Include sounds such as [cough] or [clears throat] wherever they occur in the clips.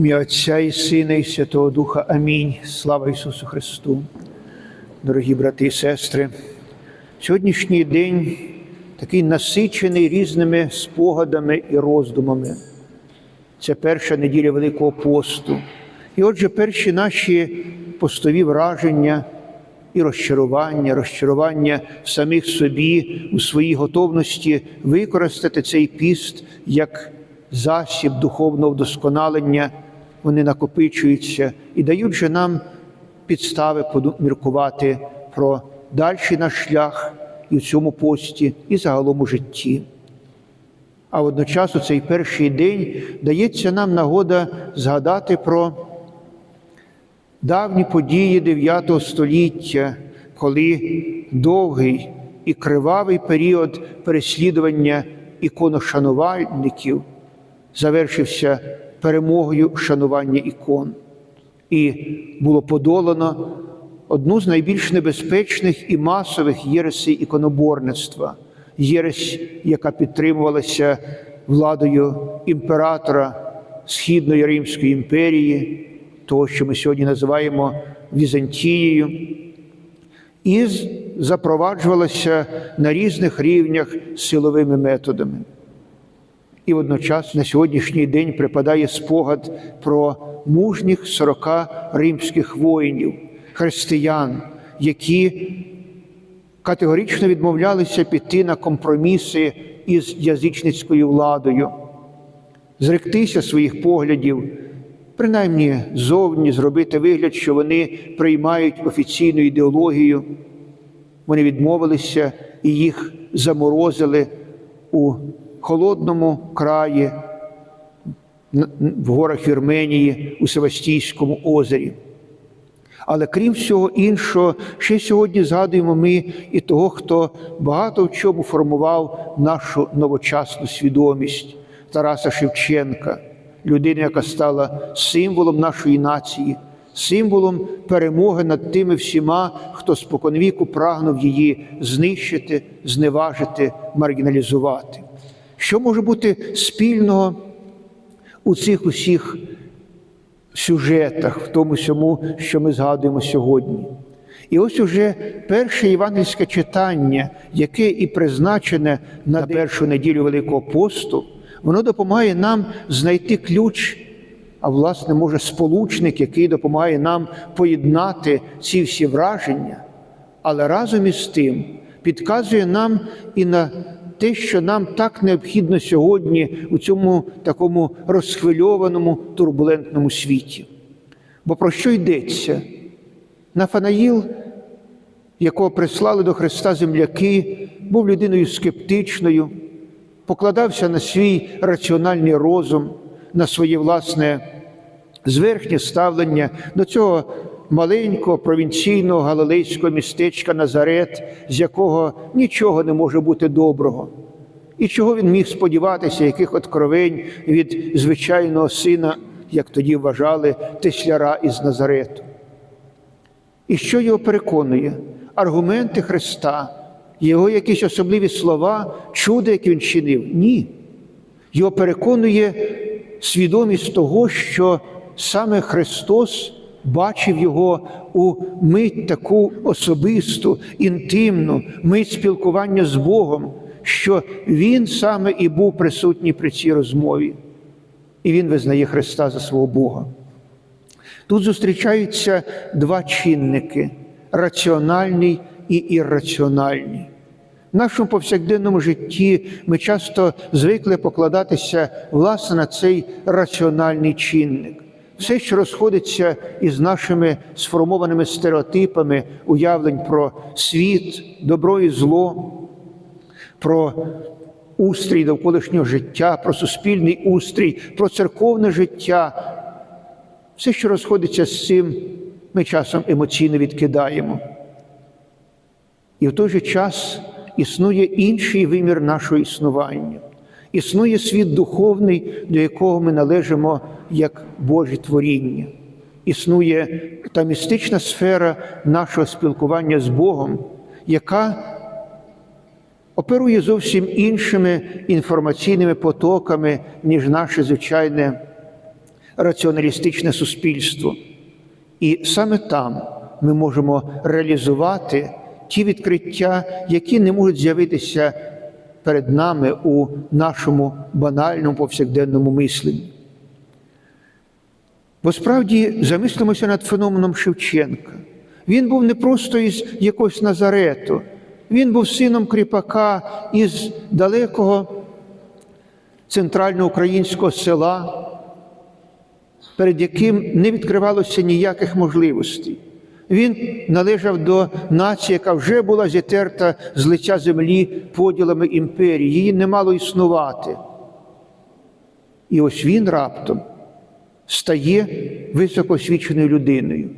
Ім'я Отця і Сина, і Святого Духа. Амінь. Слава Ісусу Христу. Дорогі брати і сестри, сьогоднішній день такий насичений різними спогадами і роздумами. Це перша неділя Великого посту. І отже, перші наші постові враження і розчарування, розчарування самих собі у своїй готовності використати цей піст як засіб духовного вдосконалення, вони накопичуються і дають же нам підстави поміркувати про дальший наш шлях і в цьому пості, і загалом у житті. А водночас у цей перший день дається нам нагода згадати про давні події IX століття, коли довгий і кривавий період переслідування іконошанувальників завершився перемогою шанування ікон, і було подолано одну з найбільш небезпечних і масових єресей іконоборництва, єресь, яка підтримувалася владою імператора Східної Римської імперії, того, що ми сьогодні називаємо Візантією, і запроваджувалася на різних рівнях силовими методами. І водночас на сьогоднішній день припадає спогад про мужніх 40 римських воїнів, християн, які категорично відмовлялися піти на компроміси із язичницькою владою, зректися своїх поглядів, принаймні зовні зробити вигляд, що вони приймають офіційну ідеологію. Вони відмовилися і їх заморозили у холодному краї в горах Вірменії у Севастійському озері. Але крім всього іншого, ще сьогодні згадуємо ми і того, хто багато в чому формував нашу новочасну свідомість Тараса Шевченка, людина, яка стала символом нашої нації, символом перемоги над тими всіма, хто споконвіку прагнув її знищити, зневажити, маргіналізувати. Що може бути спільного у цих усіх сюжетах, в тому всьому, що ми згадуємо сьогодні? І ось уже перше євангельське читання, яке і призначене на першу неділю Великого посту, воно допомагає нам знайти ключ, а власне, може, сполучник, який допомагає нам поєднати ці всі враження, але разом із тим підказує нам і на те, що нам так необхідно сьогодні у цьому такому розхвильованому турбулентному світі. Бо про що йдеться? Нафанаїл, якого прислали до Христа земляки, був людиною скептичною, покладався на свій раціональний розум, на своє власне зверхнє ставлення до цього маленького провінційного галилейського містечка Назарет, з якого нічого не може бути доброго. І чого він міг сподіватися, яких откровень від звичайного сина, як тоді вважали, тесляра із Назарету. І що його переконує? Аргументи Христа, його якісь особливі слова, чуда, які він чинив? Ні. Його переконує свідомість того, що саме Христос бачив його у мить таку особисту, інтимну, мить спілкування з Богом, що Він саме і був присутній при цій розмові, і Він визнає Христа за свого Бога. Тут зустрічаються два чинники раціональний і ірраціональний. В нашому повсякденному житті ми часто звикли покладатися власне на цей раціональний чинник. Все, що розходиться із нашими сформованими стереотипами уявлень про світ, добро і зло, про устрій довколишнього життя, про суспільний устрій, про церковне життя. Все, що розходиться з цим, ми часом емоційно відкидаємо. І в той же час існує інший вимір нашого існування. Існує світ духовний, до якого ми належимо як Божі творіння. Існує та містична сфера нашого спілкування з Богом, яка оперує зовсім іншими інформаційними потоками, ніж наше звичайне раціоналістичне суспільство. І саме там ми можемо реалізувати ті відкриття, які не можуть з'явитися перед нами у нашому банальному повсякденному мисленні. Бо справді замислимося над феноменом Шевченка. Він був не просто із якогось Назарету, він був сином кріпака із далекого центральноукраїнського села, перед яким не відкривалося ніяких можливостей. Він належав до нації, яка вже була зітерта з лиця землі поділами імперії, її не мало існувати. І ось він раптом стає високоосвіченою людиною.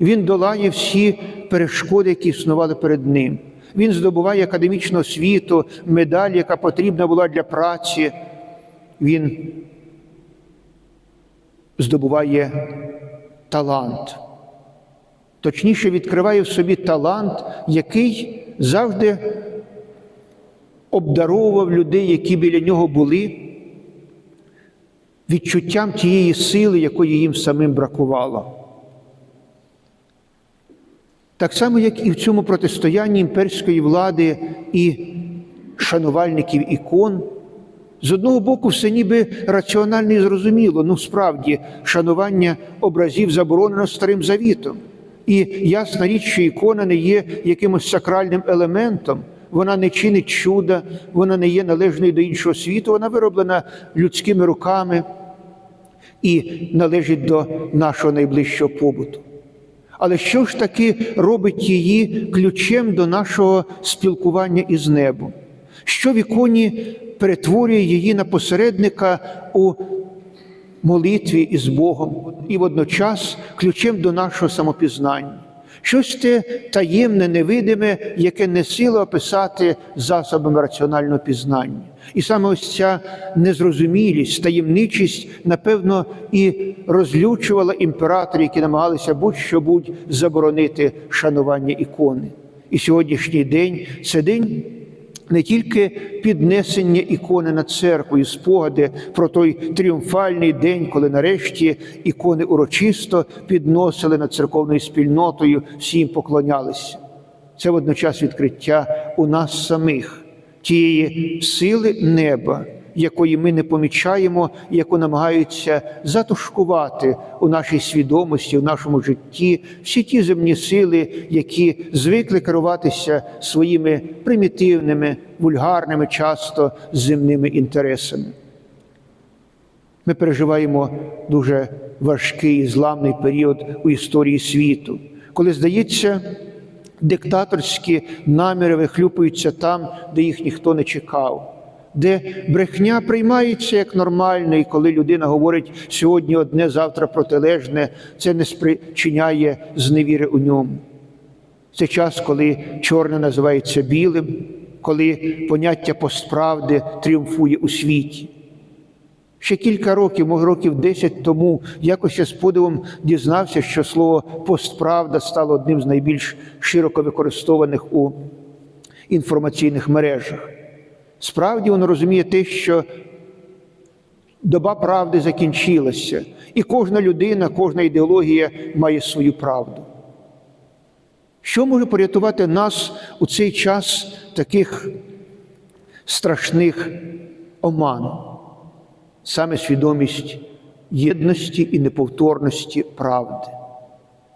Він долає всі перешкоди, які існували перед ним. Він здобуває академічну освіту, медаль, яка потрібна була для праці. Він здобуває талант. Точніше, відкриває в собі талант, який завжди обдаровував людей, які біля нього були, відчуттям тієї сили, якої їм самим бракувало. Так само, як і в цьому протистоянні імперської влади і шанувальників ікон, з одного боку, все ніби раціонально і зрозуміло, ну справді, шанування образів заборонено старим завітом. І ясна річ, що ікона не є якимось сакральним елементом, вона не чинить чуда, вона не є належною до іншого світу, вона вироблена людськими руками і належить до нашого найближчого побуту. Але що ж таки робить її ключем до нашого спілкування із небом? Що в іконі перетворює її на посередника у молитві із Богом і водночас ключем до нашого самопізнання? Щось те таємне, невидиме, яке не сила описати засобами раціонального пізнання. І саме ось ця незрозумілість, таємничість, напевно, і розлючувала імператорів, які намагалися будь-що будь заборонити шанування ікони. І сьогоднішній день це день не тільки піднесення ікони на церкву і спогади про той тріумфальний день, коли нарешті ікони урочисто підносили над церковною спільнотою, всі їм поклонялися. Це водночас відкриття у нас самих, тієї сили неба, якої ми не помічаємо, яку намагаються затушкувати у нашій свідомості, в нашому житті всі ті земні сили, які звикли керуватися своїми примітивними, вульгарними, часто земними інтересами. Ми переживаємо дуже важкий і зламний період у історії світу, коли здається. Диктаторські наміри вихлюпуються там, де їх ніхто не чекав, де брехня приймається як нормальна, і коли людина говорить сьогодні одне, завтра протилежне, це не спричиняє зневіри у ньому. Це час, коли чорне називається білим, коли поняття постправди тріумфує у світі. Ще кілька років, може років 10 тому, якось я з подивом дізнався, що слово постправда стало одним з найбільш широко використованих у інформаційних мережах. Справді воно розуміє те, що доба правди закінчилася, і кожна людина, кожна ідеологія має свою правду. Що може порятувати нас у цей час таких страшних оман? Саме свідомість єдності і неповторності правди.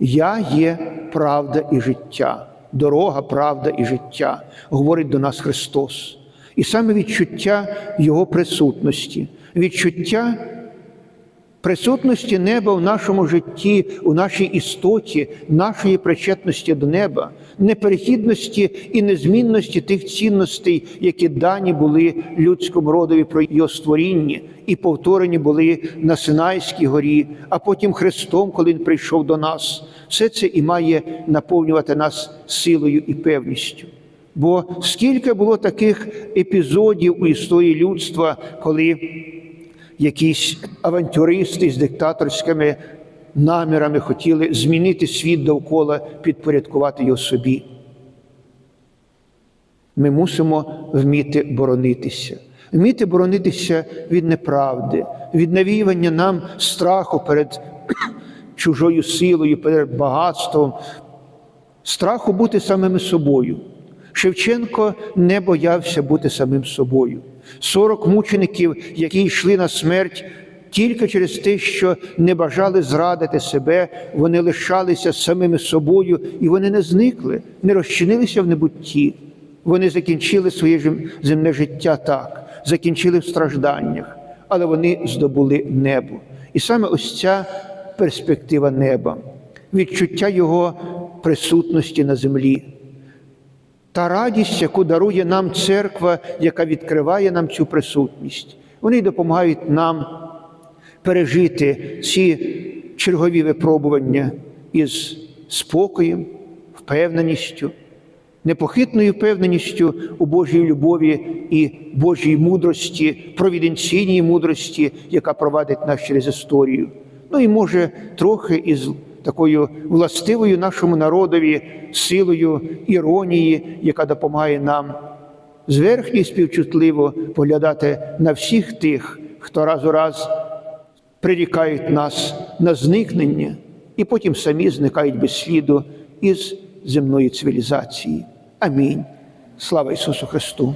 Я є правда і життя, дорога, правда і життя, говорить до нас Христос. І саме відчуття Його присутності, відчуття присутності неба в нашому житті, у нашій істоті, нашої причетності до неба, неперехідності і незмінності тих цінностей, які дані були людському родові про його створіння, і повторені були на Синайській горі, а потім Христом, коли Він прийшов до нас. Все це і має наповнювати нас силою і певністю. Бо скільки було таких епізодів у історії людства, коли якісь авантюристи з диктаторськими намірами хотіли змінити світ довкола, підпорядкувати його собі. Ми мусимо вміти боронитися. вміти боронитися від неправди, від навіювання нам страху перед [clears throat] чужою силою, перед багатством, страху бути самими собою. Шевченко не боявся бути самим собою. Сорок мучеників, які йшли на смерть тільки через те, що не бажали зрадити себе, вони лишалися самими собою, і вони не зникли, не розчинилися в небутті. Вони закінчили своє земне життя так, закінчили в стражданнях, але вони здобули небо. І саме ось ця перспектива неба, відчуття його присутності на землі. Та радість, яку дарує нам церква, яка відкриває нам цю присутність, вони допомагають нам пережити ці чергові випробування із спокоєм, впевненістю, непохитною впевненістю у Божій любові і Божій мудрості, провіденційній мудрості, яка провадить нас через історію. Ну і може трохи із такою властивою нашому народові силою іронії, яка допомагає нам зверхньо і співчутливо поглядати на всіх тих, хто раз у раз прирікають нас на зникнення, і потім самі зникають без сліду із земної цивілізації. Амінь. Слава Ісусу Христу!